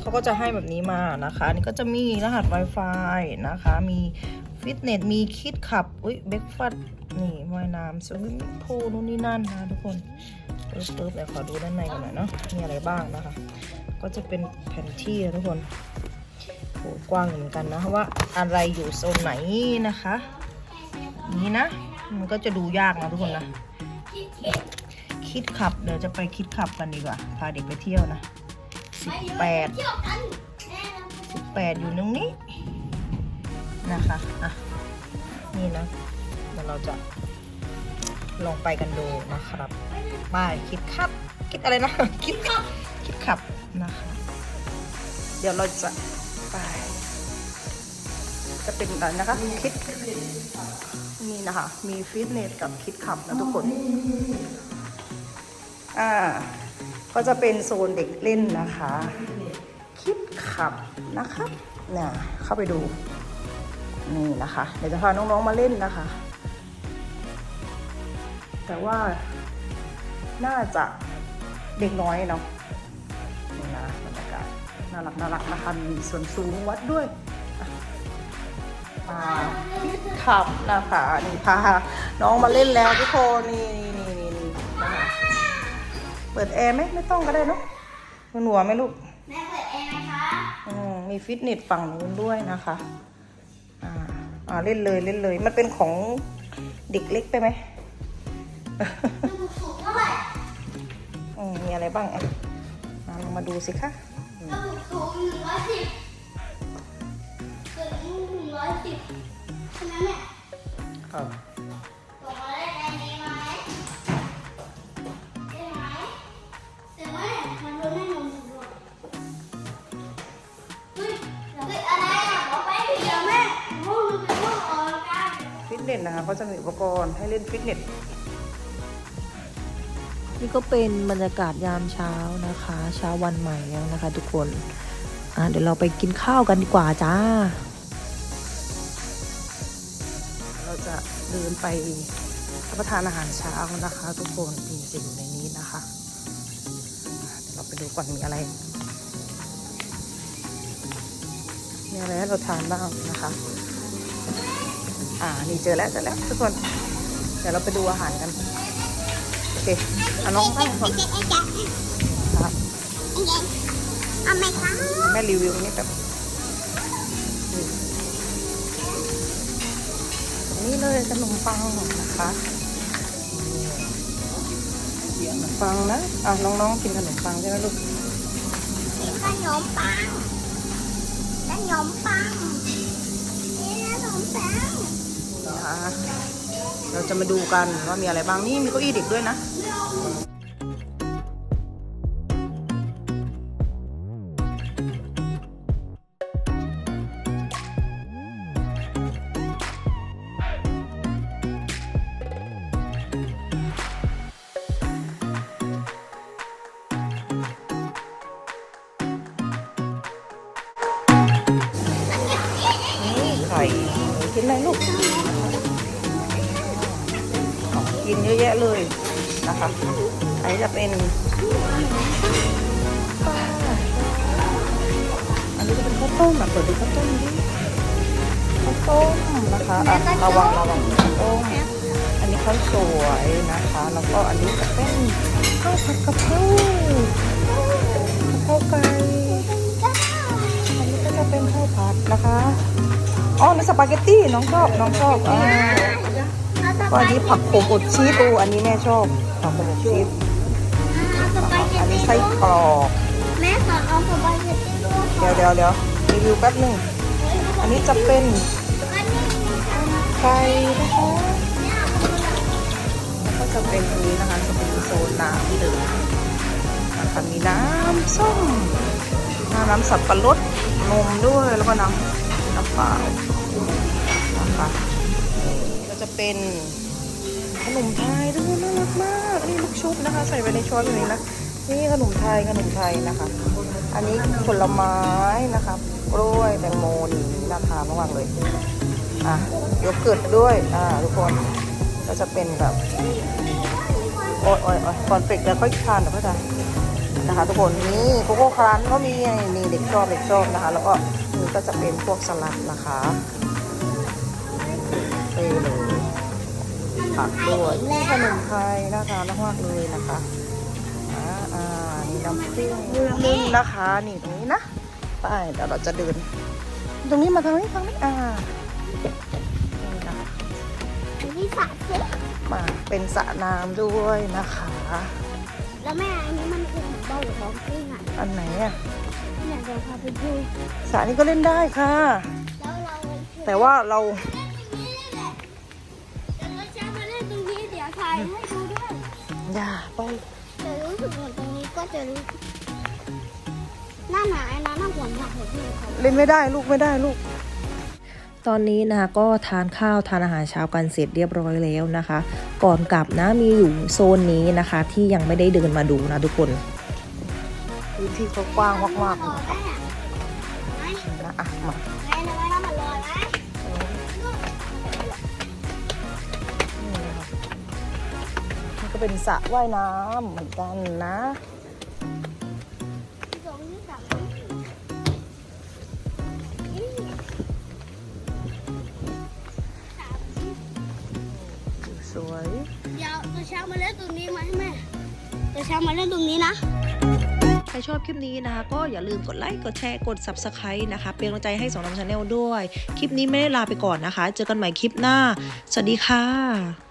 เขาก็จะให้แบบนี้มานะคะนี่ก็จะมีรหัส Wi-Fi นะคะ มีฟิตเนส มีคิดขับ อุ้ยเบรกฟัดนี่ว่ายน้ำสวิมพูลนู่นนี่นั่นนะทุกคนปึ๊บปึ๊บเดี๋ยวขอดูด้านในกันหน่อยเนาะมีอะไรบ้างนะคะ ก็จะเป็นแผนที่นะทุกคนโหกว้างเหมือนกันนะว่าอะไรอยู่โซนไหนนะคะ นี้นะ มันก็จะดูยากนะทุกคนนะคิดขับเดี๋ยวจะไปคิดขับกันดีกว่า พาเด็กไปเที่ยวนะ สิบแปดสิบแปดอยู่ตรงนี้นะคะอะนี่นะเดี๋ยวเราจะลองไปกันดูนะครับไปคิดขับ คิดอะไรนะ คิดขับคิดขับนะคะเดี๋ยวเราจะไปจะเป็นอะไรนะคะคิดนี่นะคะ มีฟิตเนสกับคิดขับนะทุกคน อ่า ก็จะเป็นโซนเด็กเล่นนะคะ คิดขับนะคะเนี่ยเข้าไปดู นี่นะคะ เดี๋ยวจะพาน้องๆมาเล่นนะคะ แต่ว่าน่าจะเด็กน้อยเนาะนี่นะบรรยากาศน่ารักน่ารักนะคะมีส่วนสูงวัดด้วยคิดขับนะคะนี่พาน้องมาเล่นแล้วทุกคนนี่ ปิดแอร์ไหมไม่ต้องก็ได้เนอะมันหัวไหมลูกแม่เปิดแอร์ไหมคะอืมมีฟิตเนสฝั่งนู้นด้วยนะคะอ่าอ่าเล่นเลยเล่นเลย มันเป็นของเด็กเล็กไปไหมดูสูงเท่าไหร่อืมมีอะไรบ้างอะอ่าลองมาดูสิคะอืมถ้าดูสูงหนึ่งร้อยสิบถึงหนึ่งร้อยสิบใช่ไหมแม่ครับ เนสนะคะก็จะมีอุปกรณ์ให้เล่นฟิตเนสนี่ก็เป็นบรรยากาศยามเช้านะคะ เช้าวันใหม่แล้วนะคะ ทุกคนอ่าเดี๋ยวเราไปกินข้าวกันดีกว่าจ้า เราจะเดินไปรับประทานอาหารเช้านะคะ ทุกคนจริงๆในนี้นะคะอ่าเดี๋ยวเราไปดูก่อนมีอะไรมีอะไรให้เราทานบ้างนะคะ อ่า นี่เจอแล้วเจอแล้วทุกคน เดี๋ยวเราไปดูอาหารกัน โอเคเอาน้องตั้งก่อนครับเอาไหมคะแม่รีวิวนี่แบบนี่เลยขนมปังนะคะขนมปังนะอะน้องๆกินขนมปังใช่ไหมลูกขนมปังขนมปังนี่ขนมปัง นะคะ เราจะมาดูกันว่ามีอะไรบ้างนี่มีเก้าอี้เด็กด้วยนะนี่ไข่กินอะไรลูก กินเยอะแยะเลยนะคะ อันนี้จะเป็น อันนี้จะเป็นข้าวต้มอะเปิดดูข้าวต้มดิข้าวต้มนะคะอะระวังระวังข้าวต้มอันนี้ข้าวสวยนะคะ แล้วก็อันนี้จะเป็นข้าวผัดกะเพรากะเพราไก่อันนี้ก็จะเป็นข้าวผัดนะคะ อ๋อนี่สปาเกตตี้น้องชอบน้องชอบอ่า ก็อันนี้ผักโขมอบชีสตูอันนี้แม่ชอบผักโขมอบชีสสปาเกอัตนนี้ตี้ไส้กรอกแม่ขอเอาสปาเกตตี้ด้วยเดี๋ยวเดี๋ยวเดี๋ยวรีวิวแป๊บหนึงอันนี้จะเป็นอันนี้ไก่นะคะแล้วก็จะเป็นอันนี้นะคะจะเป็นโซนน้ำดื่มนะคะมีน้ำส้มน้ำสับปะรดนมด้วยแล้วก็น้ำน้ำเปล่านะคะนี่ก็ จะเป็นขนมไทยด้วยน่ารักมากนี่ลูกชุบนะคะ ใส่ไว้ในช้อนแบบนี้นะนี่ขนมไทยขนมไทยนะคะ อันนี้ผลไม้นะคะกล้วยแตงโมนี่น่าทานมากๆเลยอะโยเกิร์ตด้วยอ่าทุกคนก็จะเป็นแบบโอ้ยโอ้ยโอ้ยก่อนเปรกเดี๋ยวค่อยทานเดี๋ยวค่อยทานนะคะทุกคนนี่โกโก้ครันก็มีนี่เด็กชอบเด็กชอบนะคะ แล้วก็นี่ก็จะเป็นพวกสลัดนะคะเปเลย ผักด้วยนี่ขนมไทยน่าทานมากๆเลยนะคะอ่าอ่านี่น้ำพริกนึ่งนะคะนี่ตรงนี้นะไปเดี๋ยวเราจะเดิน ตรงนี้มาทางนี้ทางนี้อ่านี่นะคะนี่สระสิมาเป็นสระน้ำด้วยนะคะ แล้วแม่อันนี้มันคือเหมือนเบาหรือของกลิ้งอะอันไหนอะเนี่ยเดี๋ยวพาไปดูสระนี้ก็เล่นได้ค่ะแล้วเราแต่ว่าเรา เดี๋ยวถ่ายให้ดูด้วยอย่าไปแต่รู้สึกเหมือนตรงนี้ก็จะรู้หน้าหนาไอ้น้าหน้าหัวหนักหัวที่เขาเล่นไม่ได้ลูกไม่ได้ลูก ตอนนี้นะคะก็ทานข้าวทานอาหารเช้ากันเสร็จเรียบร้อยแล้วนะคะ ก่อนกลับนะมีอยู่โซนนี้นะคะ ที่ยังไม่ได้เดินมาดูนะทุกคนพื้นที่เขากว้างมากๆลเลยอยนะไหมคะนะอะมา เป็นสระว่ายน้ำเหมือนกันนะตรงนี้สามสามสวยเดี๋ยวตัวเช้ามาเล่นตรงนี้ไหมแม่ตัวเช้ามาเล่นตรงนี้นะใครชอบคลิปนี้นะคะ ก็อย่าลืมกดไลค์กดแชร์กด Subscribe นะคะ เป็นกำลังใจให้สองน้ำชาแนลด้วย คลิปนี้ไม่ได้ลาไปก่อนนะคะ เจอกันใหม่คลิปหน้า สวัสดีค่ะ